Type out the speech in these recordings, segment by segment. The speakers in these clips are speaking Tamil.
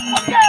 Okay.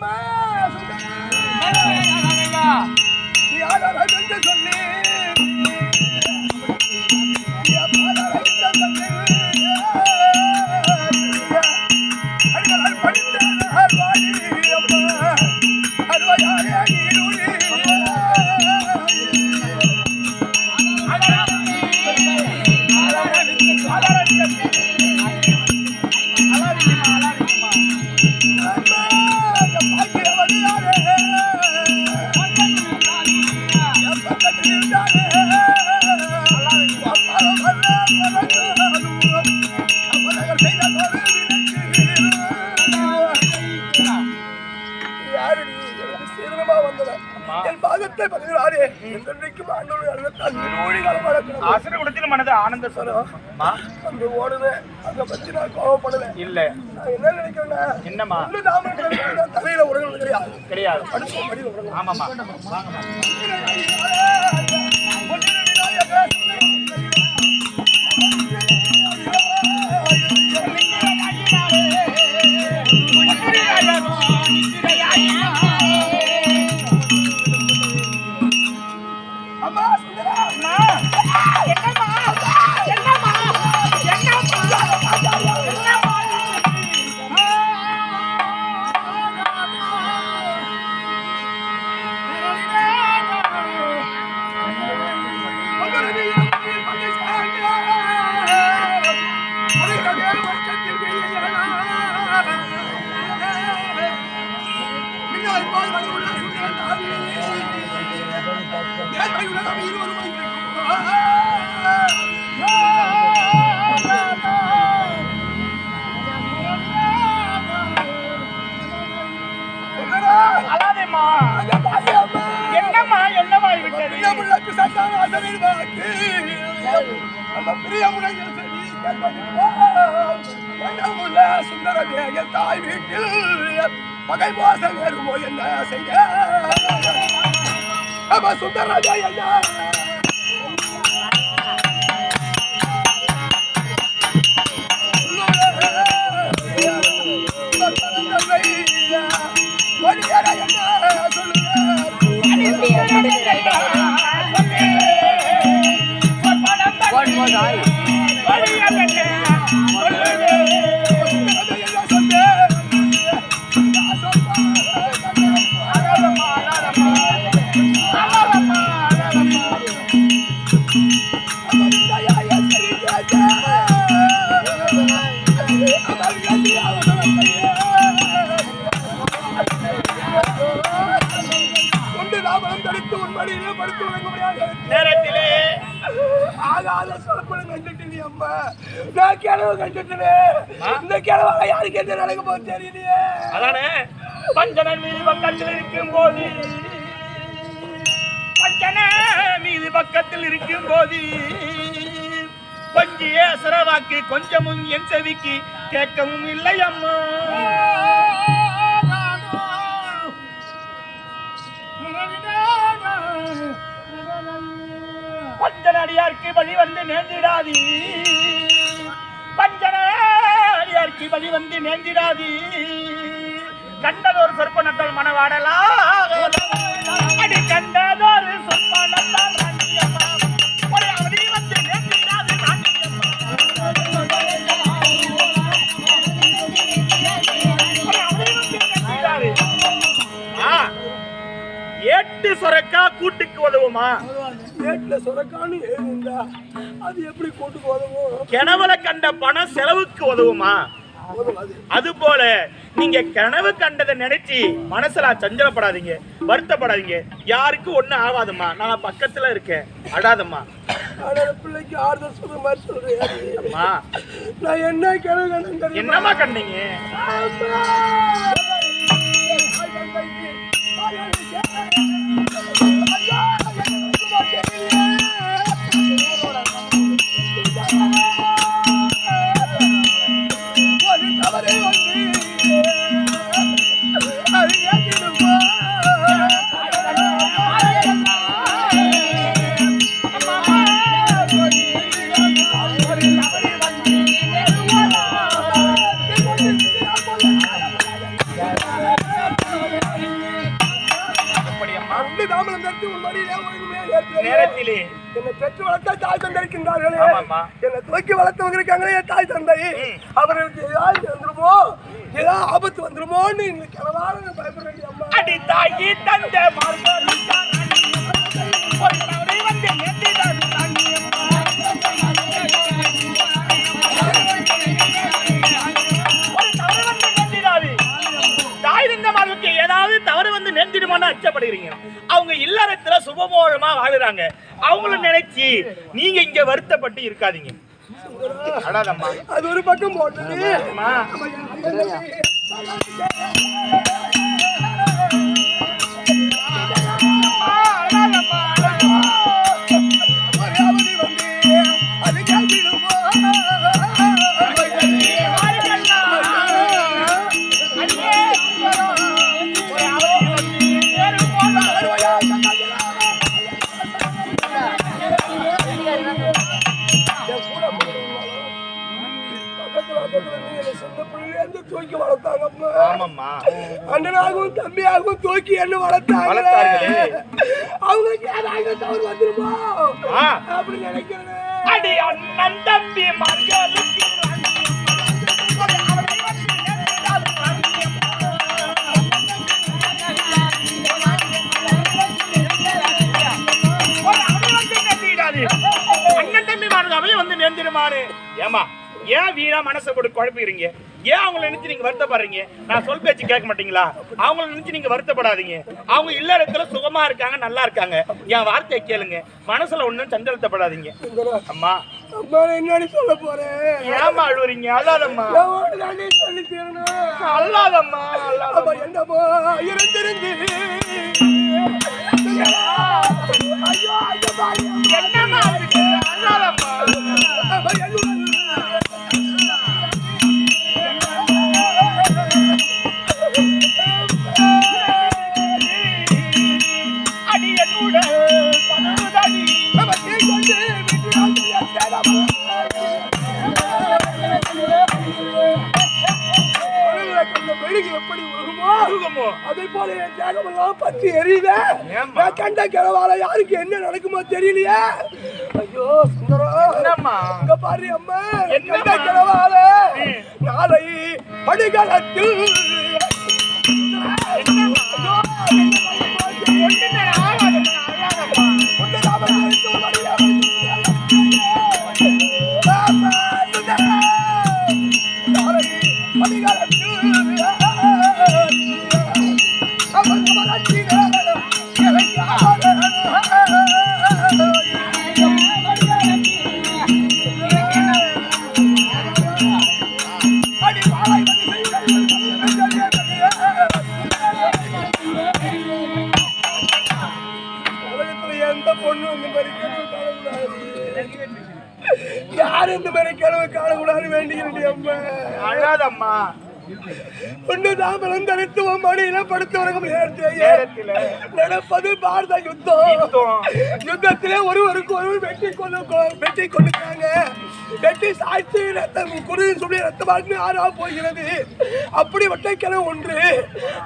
பேசுற அம்மா சுந்தரா. ஆசிரியர் மனது ஆனந்த சொல்லும் அங்க ஓடுவேன். அங்க பத்தி நான் கோவப்படுவேன் இல்ல. நான் என்ன நினைக்கிறேன்னா நாம தலையில உடல் கிடையாது. கிடையாது. உடல் ஆமாமா அம்மா சுந்தரவேக தாய் வீட்டில் பகை மோசம் ஏறுமோ என்ன செய்ய அப்ப சுந்தரராஜா என்ன? கொண்டு இந்த கிழவா யாருக்கு என்ன நடக்க போகுது தெரியலையே. அதானே? பஞ்சனன் மீது பக்கத்தில் இருக்கும் போது. பஞ்சன மீது பக்கத்தில் இருக்கும் போது. கொஞ்சிய அசரவாக்கு கொஞ்சமும் என் செவிக்கு கேட்கவும் இல்லை அம்மா. பஞ்சனடியார்க்கு வழி வந்து நேர்ந்திடாதி பஞ்சனடியார்க்கு வழி வந்து நேர்ந்திடாதி கண்டதோர் சொற்பனத்தால் மனவாடலாம் அடி கண்டதொரு சொற்பனத்தால் எட்டு வந்து ஆ, ஏட்டு சொரக்கா கூட்டுக்கு உதவுமா? எட்டு சொரக்கான்னு ஏழுண்டா அது எப்படி கூட்டுக்கு உதவும் கிணவுல கண்ட பணம் செலவுக்கு உதவுமா? அது போல நீங்க கனவு கண்டதை நினைச்சு மனசுல சஞ்சலப்படாதீங்க வருத்தப்படாதீங்க. யாருக்கும் ஒண்ணும் ஆகாதம்மா. நான் பக்கத்துல இருக்கேன். அடாதம்மா பிள்ளைக்கு ஆறுதல் சொல்ற மாதிரி? அம்மா. நான் என்ன கிணறு கண்டேன்? என்னம்மா கண்டீங்க? அப்படியம்மா நேரத்திலே. என்னை பெற்று வளர்த்த தாய் தந்தை இருக்கின்றார்களே. ஆமாம்மா. என்னை தூக்கி வளர்த்தவங்க இருக்காங்களே என் தாய் தந்தை. அவர்களுக்கு ஏதாவது வந்துருமோ ஏதாவது ஆபத்து வந்துருமோன்னு இந்த கிளவார பயப்படுறேன் அம்மா. அடி தாயி தந்த நேர்ந்திடுமான்னு அச்சப்படுகிறீங்க அவங்க இல்லறத்துல சுபமோகமா வாழுறாங்க. அவங்கள நினைச்சு நீங்க இங்க வருத்தப்பட்டு இருக்காதீங்க. அடாதம்மா அது ஒரு பக்கம் போட்டது தூக்கி என்ன வளர்த்தாங்க வளர்த்தார்களே. அவங்களுக்கு ஏதாவது தவறு வந்துருமோ. அப்படி நினைக்கிறேன். அடி அண்ணன் தம்பி மர்களுக்கு அண்ணன் தம்பி அவையும் வந்து நேர்ந்திருமாறு ஏமா ஏன் வீணா மனசை கொடு குழப்பிக்கிறீங்க? ஏன் அவங்கள நினைச்சு நீங்க வருத்தப்படுறீங்க? நான் சொல் பேச்சு கேட்க மாட்டீங்களா? அவங்கள நினைச்சு நீங்க வருத்தப்படாதீங்க. அவங்க இல்லறத்துல சுகமா இருக்காங்க நல்லா இருக்காங்க. என் வார்த்தையை கேளுங்க. மனசுல ஒண்ணும் சஞ்சலத்தப்படாதீங்க. அம்மா. என்னன்னு சொல்ல போறேன் ஏமா அழுவுறீங்க? அல்லாதம்மா அல்லாதம்மா அல்லாதம்மா என்னமோ இருந்திருந்து ஐயோ ஐயோ கண்ட கிழவால யாருக்கு என்ன நடக்குமோ தெரியலையே. ஐயோ சுந்தரம் அங்க பாரு அம்மா? கண்ட கிழவால. நாளை படுகளத்தில் என்னம்மா? ஒண்ணுமே ஆகாதம்மா அம்மா அழாதம்மா. ஒன்று தாமலம் தனித்துவம் மடியில நேரத்தையே நேரத்தில. நடப்பது பாரத யுத்தம். யுத்தத்திலே ஒருவருக்கு ஒருவர் வெட்டி கொண்டு வெட்டி கொண்டுட்டாங்க வெட்டி சாய்த்து ரத்தம் குருதி சொல்லி ரத்தமாக்கு ஆறா போகிறது. அப்படி வட்டைக்கிழமை ஒன்று.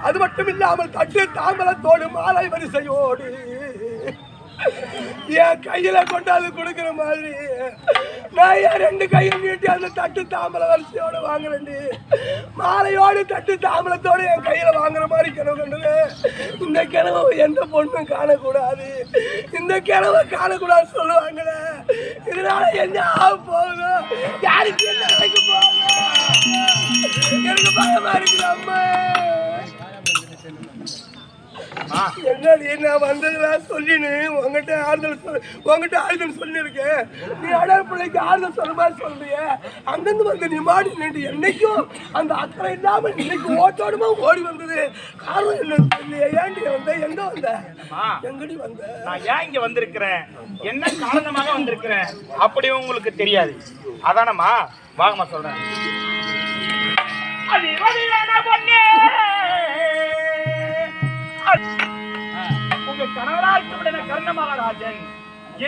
அது மட்டும் இல்லாமல் தட்டு தாமலத்தோடு மாலை வரிசையோடு. என் கையில கொண்டாந்து கொடுக்குற மாதிரி. நான் என் ரெண்டு கையும் நீட்டி அந்த தட்டு தாம்பல வரிசையோட வாங்குறேன்டி? மாலையோடு தட்டு தாம்பலத்தோட என் கையில வாங்குற மாதிரி கிணவு கண்டது. இந்த கிணவு எந்த பொண்ணும் காணக்கூடாது. இந்த கிணவை காணக்கூடாது சொல்லுவாங்களே. இதனால என்ன ஆக போகும் யாருக்கு என்ன நடக்க போகும் எனக்கு பயமா இருக்குது அம்மா. அம்மா, என்னடி நான் வந்ததுல சொல்லினு உங்ககிட்ட ஆறுதல் சொல் உங்ககிட்ட ஆறுதல் சொல்லியிருக்கேன். நீ அடர் பிள்ளைக்கு ஆறுதல் சொல்ல மாதிரி சொல்றிய. அங்கிருந்து வந்து நீ மாடி நின்று என்னைக்கும் அந்த அக்கறை இல்லாம இன்னைக்கு ஓட்டோடுமா ஓடி வந்தது. காரணம் என்னன்னு தெரியல ஏன்டி வந்த? எங்க வந்த? எங்கடி வந்த? நான் ஏன் இங்க வந்திருக்கிறேன்? என்ன காரணமாக வந்திருக்கிறேன்? அப்படி உங்களுக்கு தெரியாது. அதானம்மா? வாங்கம்மா சொல்றேன். அதிபதியான பொண்ணே. உங்க கர்ண மகாராஜன்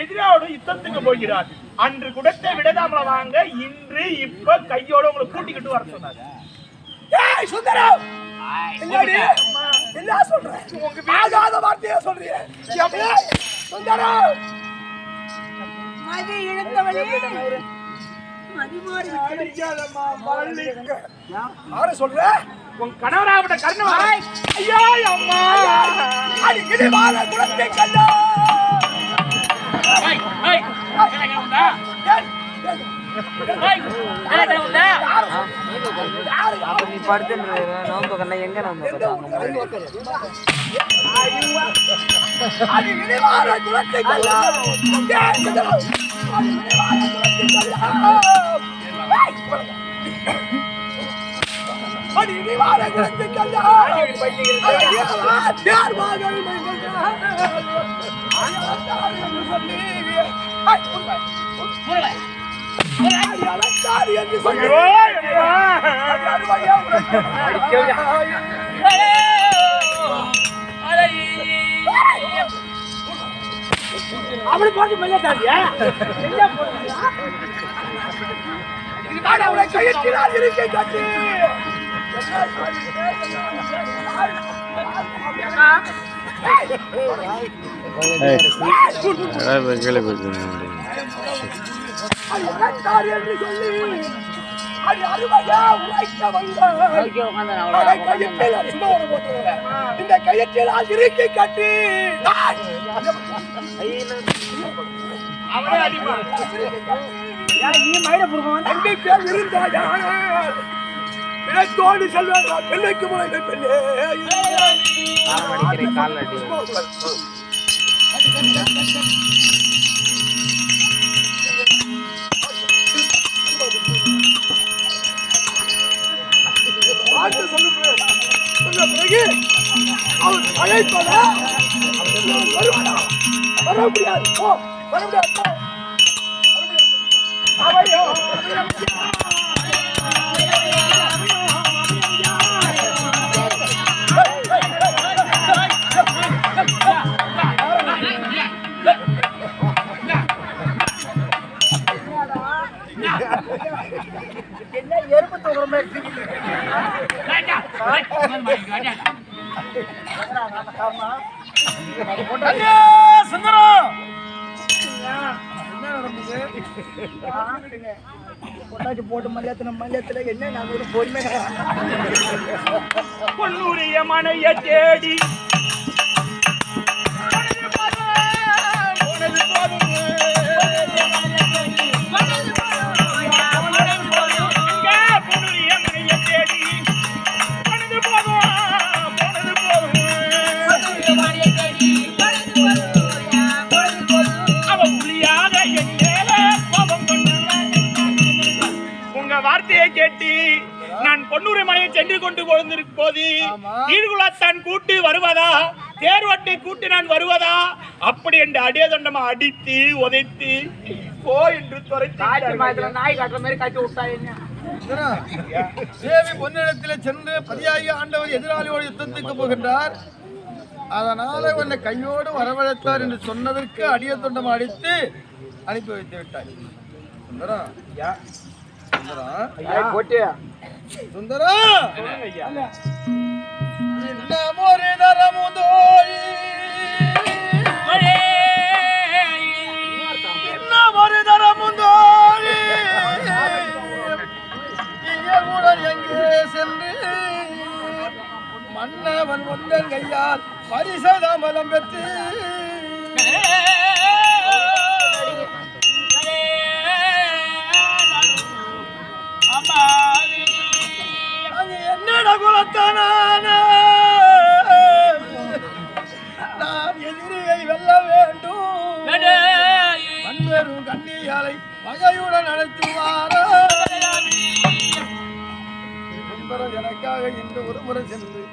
எதிராவோடு யுத்தத்துக்கு போகிறார். அன்று குடத்தை விடதாமல வாங்க இன்று இப்ப கையோட உங்களை கூட்டிக்கிட்டு வர சொன்னாரு. ஏய் சுந்தரம்! என்ன சொல்ற? உங்க ஆகாத வார்த்தையா சொல்றிய? ஏய், சுந்தரம். மதி யாரை சொல்ற உங்க கணவராகப்பட்ட கர்ண மகாராஜ் ஐயோ அம்மா அடிக்கடி வாழ குழந்தை உண்டா? நீ படுத்துன்ற நோம்பு கண்ணா எங்க நோம்பு குழந்தை கண்டா ஏய், சுந்தரம். அடிக்கடி சொல்லி என்று சொல்லி ஐயோ, அப்படி போட்டு மெல்ல தாண்டியா அவனை கையெழுத்தினால் இருக்கை கட்டி. அது அருமையா உழைக்க வந்தார் சும்மா ஒரு போட்டுருங்க. இந்த கையெழுத்தில் இருக்கை கட்டி. இருந்தால் செல்வாங்க முறை பெண்ணே. கால் பார்த்து அழைப்பத அவர் வர முடியாது. போ வர முடியாது. போ. அவையோ. போட்டு மல்லியத்துல மல்லியத்துல என்ன நான் ஒரு பொறுமை பொன்னுரிய மனைய தேடி பொன்னூரை மலையை சென்று கொண்டு கொண்டிருக்கும் போது ஈடுகுலத்தான் கூட்டு வருவதா? தேர்வட்டை கூட்டு நான் வருவதா? அப்படி என்று அடியதண்டமா அடித்து உதைத்து போ என்று துரைத்து நாய் காட்டுற மாதிரி கட்டி விட்டா என்ன? தேவி பொன்னிடத்தில் சென்று பதியாகி ஆண்டவர் எதிராளியோடு யுத்தத்துக்கு போகின்றார். அதனால உன்னை கையோடு வரவழைத்தார் என்று சொன்னதற்கு அடிய துண்டம் அடித்து அனுப்பி வைத்து விட்டாய். சுந்தரம். சுந்தரம்! இன்னமொரு தரமுதோழி இன்னமொரு தரமுதோழி இயல்புடன் எங்கே சென்று? மன்னவன் ஒன்றன் கையால் பரிசதாமலம் பெற்று குலத்தானான. நான் எதிரியை வெல்ல வேண்டும். மண்வரும் கண்ணியாலை பகையுடன் நண்பரும் எனக்காக இன்று ஒரு முறை சென்று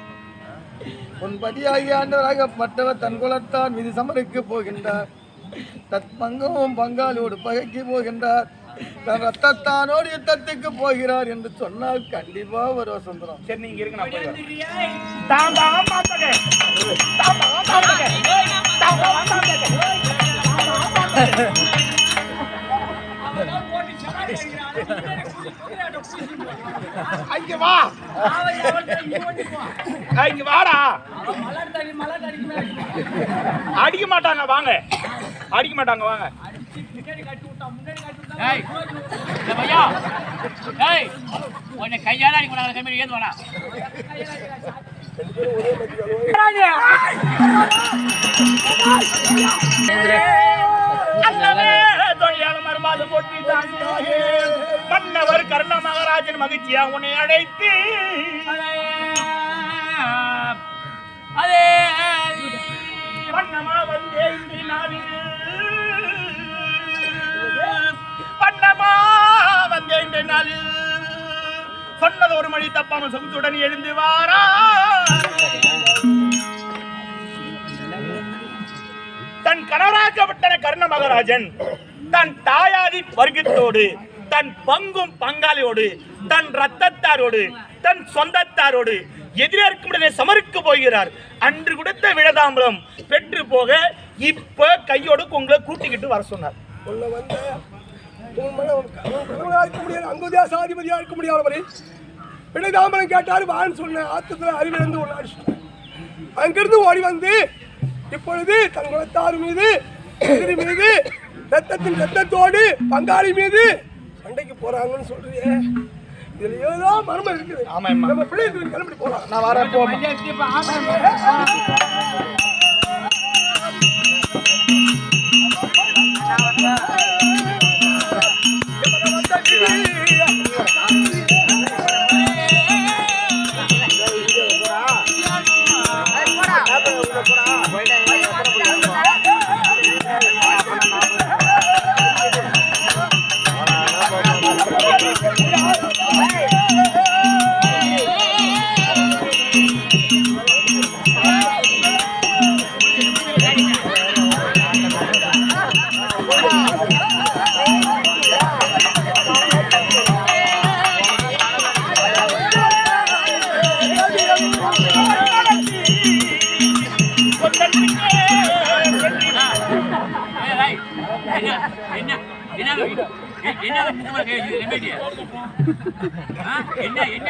உன் பதியாகி ஆண்டவராகப்பட்டவர் தன் குலத்தான் மீது சமருக்கு போகின்றார். தத் பங்கவும் பங்காளியோடு பகைக்கு போகின்றார். தன் ரத்தத்தானோடு யுத்தத்துக்கு போகிறார் என்று சொன்னால் கண்டிப்பா ஒரு சுந்தரம். சரி நீங்க இருங்க நான். அங்க வா. இங்க வாடா. அடிக்க மாட்டாங்க வாங்க. அடிக்க மாட்டாங்க வாங்க. ஏய் இந்த பையா ஏய் உன்னை கையால அடி கொண்டாங்க கம்மி ஏந்து வேணா. மன்னவர் கர்ண மகாராஜன் மகிழ்ச்சியா உன்னை அழைத்து அதே வண்ணமா வந்தே இன்று நாளில் பண்ணமா? வந்தே இன்று நாளில் சொன்னது ஒரு மணி தப்பாம சொகுத்துடன் எழுந்து வாரா. தன் கணவராக்கப்பட்ட கர்ண மகாராஜன் தன் தாயாதி வர்க்கத்தோடு தன் பங்கும் பங்காளியோடு தன் ரத்தத்தாரோடு தன் சொந்தத்தாரோடு எதிரே சமருக்கு போகிறார். அன்று கொடுத்த விழதாம்பலம் பெற்று போக இப்ப கையோடு உங்களை கூட்டிக்கிட்டு வர சொன்னார். இருக்க முடியாது அங்குதியா சாதிபதியா இருக்க முடியாதவரை விடைதாமரம் கேட்டாரு வான்னு சொன்னேன். ஆத்தத்துல அறிவிழந்து ஒன்று அடிச்சிட்டேன் அங்கிருந்து ஓடி வந்து இப்பொழுது தன் குலத்தார் மீது எதிரி மீது ரத்தத்தின் ரத்தத்தோடு பங்காளி மீது சண்டைக்கு போறாங்கன்னு சொல்றியே. இதுல ஏதோ மர்மம் இருக்குது. நம்ம பிள்ளைகளுக்கு கிளம்பி போலாம். நான் வரேன் போமா என்ன முகமா என்ன என்ன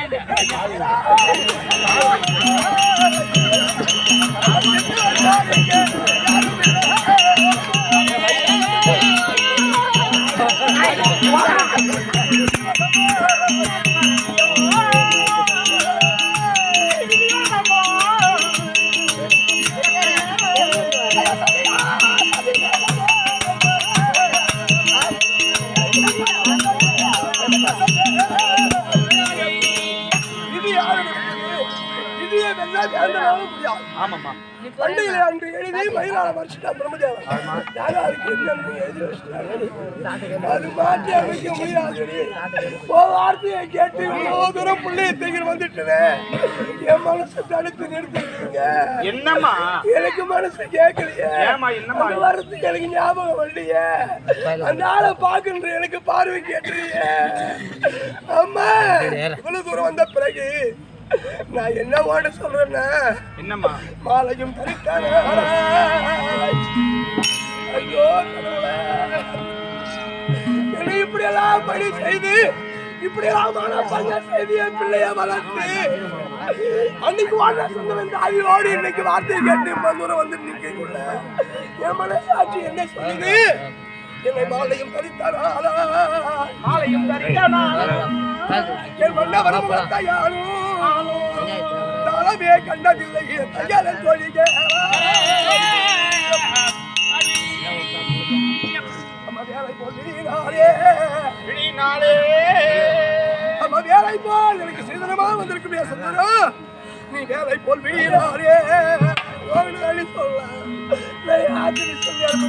மயிலால மறைச்சிட்டா பிரம்மதேவன். யாராருக்கு என்னன்னு எழுதி வச்சிட்டாங்க அது மாற்றி அமைக்க முடியாதுடி ஓ வார்த்தையை கேட்டு இவ்வளோ தூரம் பிள்ளைய தூக்கிட்டு வந்துட்டுனே. என் மனசை தடுத்து என்னம்மா? எனக்கு மனசு கேட்கலையே. என்னம்மா? வரத்துக்கு எனக்கு ஞாபகம் வரலையே. அந்த ஆளை எனக்கு பார்வை கேட்டுலையே அம்மா இவ்வளவு தூரம் வந்த பிறகு நான் என்ன ஓட சொல்றேன்னா என்னம்மா? மாலையும் தரித்தான. என்னை இப்படியெல்லாம் பணி செய்து இப்படியெல்லாம் மனப்பங்க செய்து என் பிள்ளைய வளர்த்து அன்னைக்கு வாழ சொந்த வந்து அதையோடு இன்னைக்கு வார்த்தை கேட்டு தூரம் வந்து நிற்கக்குள்ள என் மனசாட்சி என்ன சொல்லுது? என்னை மாலையும் தரித்தாரா மாலையும் தரித்தானா? என் மன்னவரும் கையாளும் தாளமே கண்டதில்லை கையாள தோழிக நம்ம வேலை போகிறீரே நம்ம வேலை போல் எனக்கு சீதனமா வந்திருக்குமே சுந்தரம் வேலை போல் விடுகிறாரே சொல்ல நான் சொல்லி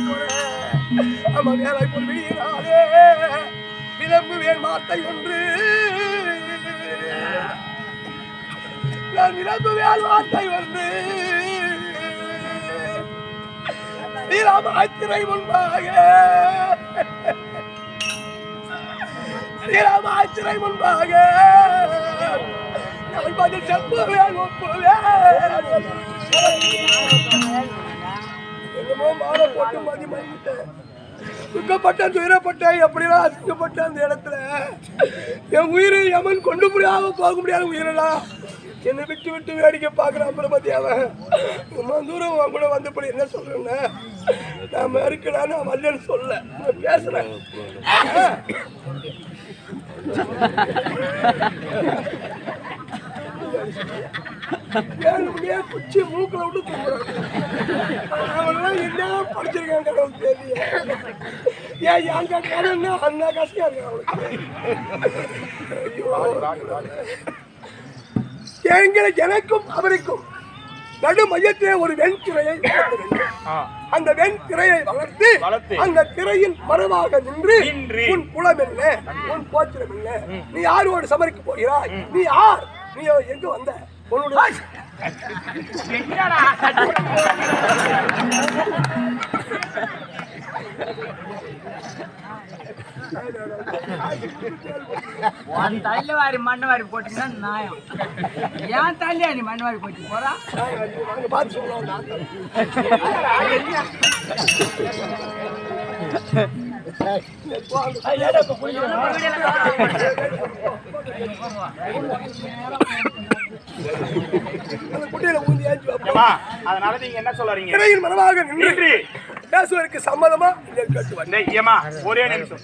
போறேன் ஆமா வேலை போல் விடுகிறாரே வார்த்தை ஒன்று. நான் விரும்புவேன் வார்த்தை ஒன்று ஸ்ரீராமாத்திரை முன்பாக. ஸ்ரீராமாத்திரை முன்பாக. நான் பதில் செப்புவேன் ஒப்புவேன். என்னமோ மாலை போட்டு மதி மதிக்கிட்டேன் துக்கப்பட்டேன் துயரப்பட்டேன் எப்படிலாம் அசிங்கப்பட்டேன் அந்த இடத்துல. என் உயிரை யமன் கொண்டு முடியாம போக முடியாத உயிரெல்லாம் என்னை விட்டு விட்டு வேடிக்கை பார்க்குறான் பிரபதி அவன் ரொம்ப தூரம் அவன் கூட வந்தபடி என்ன சொல்றேன்னு? நான் இருக்கிறான்னு நான் வரலன்னு சொல்ல. நான் பேசுகிறேன் வேணும்னே குச்சி மூக்கில் விட்டு தூங்குறான். அவன்லாம் என்ன படிச்சிருக்காங்க கடவுள் தெரியல. ஏன் என் கடன்னா அந்த கஷ்டம் இருக்கு அவனுக்கு எங்களை எனக்கும் அவருக்கும் நடு மையத்திலே ஒரு வெண்திரையை. அந்த வெண்திரையை வளர்த்து. அந்த மரமாக நின்று நின்று. உன் குலம் என்ன உன் கோத்திரம் என்ன நீ யாரோடு சமரிக்க போகிறாய்? நீ யார்? நீ எங்க வந்த? உன்னுடைய உன் தள்ளி வாரி மண்ணு வாரி போட்டீங்கன்னா நியாயம் ஏன் தள்ளியா நீ மண்ணு வாரி போட்டு போறா அதனால நீங்க என்ன சொல்றீங்க திரையில் மரமாக நின்று. பேசுவதற்கு சம்மதமா? ஒரே நிமிஷம்.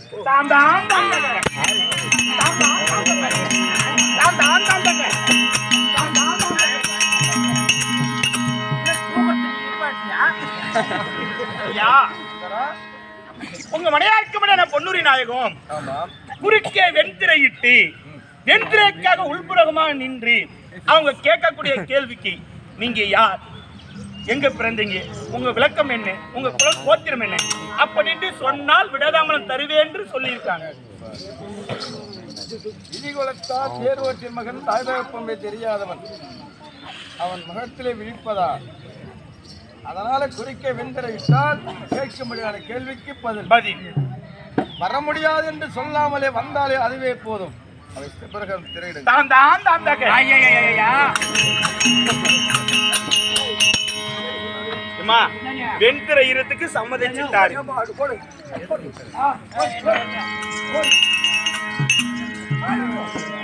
உங்க மனையாருக்கு மன பொன்னுரி நாயகம். குறுக்கே வெண்திரையிட்டு வெண்திரைக்காக உள்புறகமாக நின்று அவங்க கேட்கக்கூடிய கேள்விக்கு நீங்க யார்? எங்க பிறந்தீங்க? உங்க விளக்கம் என்ன? உங்க குல கோத்திரம் என்ன? அப்படின்ட்டு சொன்னால் விடதாமலம் தருவேன் என்று சொல்லியிருக்காங்க. இடிகுலத்தார் தேர்வோற்றின் மகன் தாய்தகப்பம்பை தெரியாதவன். அவன் முகத்திலே விழிப்பதா? அதனால குறிக்க வெந்தரையிட்டால் கேட்க முடியாத கேள்விக்கு பதில். பதில். வர முடியாது என்று சொல்லாமலே வந்தாலே அதுவே போதும். அவை தான் தான் தான் அம்மா வெண்திரை இருத்துக்கு சம்மதிச்சுட்டாரு. Einwurf.